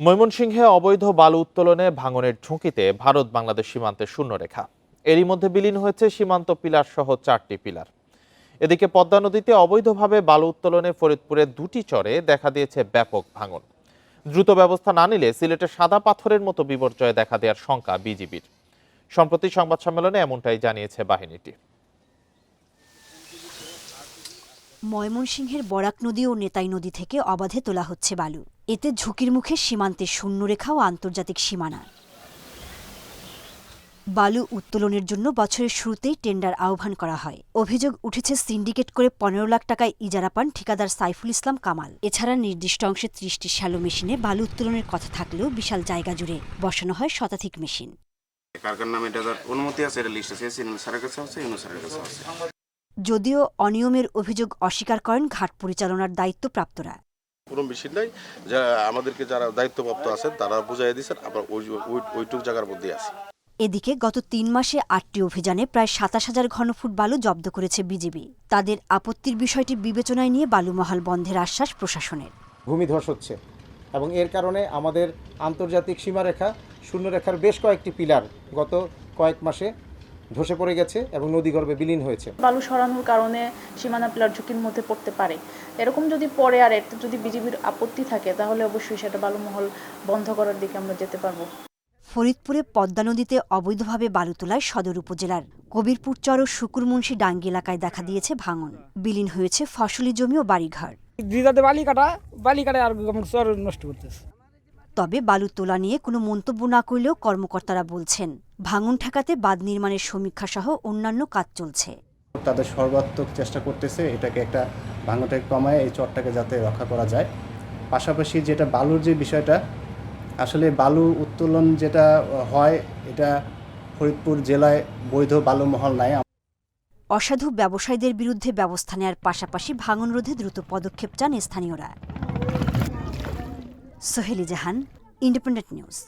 ময়মনসিংহে অবৈধ বালু উত্তোলনে ভাঙনের ঝুঁকিতে ভারত বাংলাদেশ সীমান্তে শূন্যরেখা। এরই মধ্যে বিলীন হয়েছে সীমান্ত পিলার সহ চারটি পিলার। এদিকে পদ্মা নদীতে অবৈধভাবে বালু উত্তোলনে ফরিদপুরের দুটি চরে দেখা দিয়েছে ব্যাপক ভাঙন। দ্রুত ব্যবস্থা না নিলে সিলেটে সাদা পাথরের মতো বিপর্যয় দেখা দেওয়ার শঙ্কা বিজিবির। সম্প্রতি সংবাদ সম্মেলনে এমনটাই জানিয়েছে বাহিনীটি। ময়মনসিংহের বরাক নদী ও নেতাই নদী থেকে অবাধে তোলা হচ্ছে বালু। এতে ঝুঁকির মুখে সীমান্তের শূন্যরেখা ও আন্তর্জাতিক সীমানা। বালু উত্তোলনের জন্য বছরের শুরুতেই টেন্ডার আহ্বান করা হয়। অভিযোগ উঠেছে সিন্ডিকেট করে পনেরো লাখ টাকায় ইজারা পান ঠিকাদার সাইফুল ইসলাম কামাল। এছাড়া নির্দিষ্ট অংশে ত্রিশটি শ্যালো মেশিনে বালু উত্তোলনের কথা থাকলেও বিশাল জায়গা জুড়ে বসানো হয় শতাধিক মেশিন। কারখানার নামে অনুমতি আছে এটা লিস্ট আছে স্যারের কাছে আছে স্যারের কাছে আছে। যদিও অনিয়মের অভিযোগ অস্বীকার করেন ঘাট পরিচালনার দায়িত্বপ্রাপ্তরা। কোনো মেশিন নাই। যারা আমাদেরকে যারা দায়িত্বপ্রাপ্ত আছেন তারা বুঝাই দিয়েছেন আমরা ওই- ওইটুক জায়গার মধ্যেই আছি। এদিকে গত তিন মাসে আটটি অভিযানে প্রায় সাতাশ হাজার ঘনফুট বালু জব্দ করেছে বিজিবি। তাদের আপত্তির বিষয়টি বিবেচনায় নিয়ে বালুমহাল বন্ধের আশ্বাস প্রশাসনের। ভূমিধস হচ্ছে এবং এর কারণে আমাদের আন্তর্জাতিক সীমারেখা শূন্যরেখার বেশ কয়েকটি পিলার গত কয়েক মাসে ধসে পড়ে গেছে এবং নদীগর্ভে বিলীন হয়েছে। বালু সরানোর কারণে সীমানা পিলার ঝুঁকির মধ্যে পড়তে পারে। এরকম যদি পরে আর এতে যদি বিজিবির আপত্তি থাকে তাহলে অবশ্যই সেটা বালুমহল বন্ধ করার দিকে আমরা যেতে পারব। ফরিদপুরে পদ্মা নদীতে অবৈধভাবে বালু তোলায় সদর উপজেলার কবিরপুর চর ও শুকুরমুন্সি ডাঙ্গি এলাকায় দেখা দিয়েছে ভাঙন। বিলীন হয়েছে ফসলি জমি ও বাড়িঘর। দিদাতে বালি কাটা বালি কাটা আর চর নষ্ট করতেছে। তবে বালু তোলা নিয়ে কোনো মন্তব্য না করলেও কর্মকর্তারা বলছেন ভাঙন ঠেকাতে বাঁধ নির্মাণের সমীক্ষা সহ অন্যান্য কাজ চলছে। তাদের সর্বাত্মক চেষ্টা করতেছে এটাকে একটা ভাঙাটাকে কমায় এই চরটাকে যাতে রক্ষা করা যায়। পাশাপাশি যেটা বালুর যে বিষয়টা আসলে বালু উত্তোলন যেটা হয় এটা ফরিদপুর জেলায় বৈধ বালু মহল নাই। অসাধু ব্যবসায়ীদের বিরুদ্ধে ব্যবস্থা নেয়ার পাশাপাশি ভাঙন রোধে দ্রুত পদক্ষেপ চান স্থানীয়রা। Suhali Jahan independent news.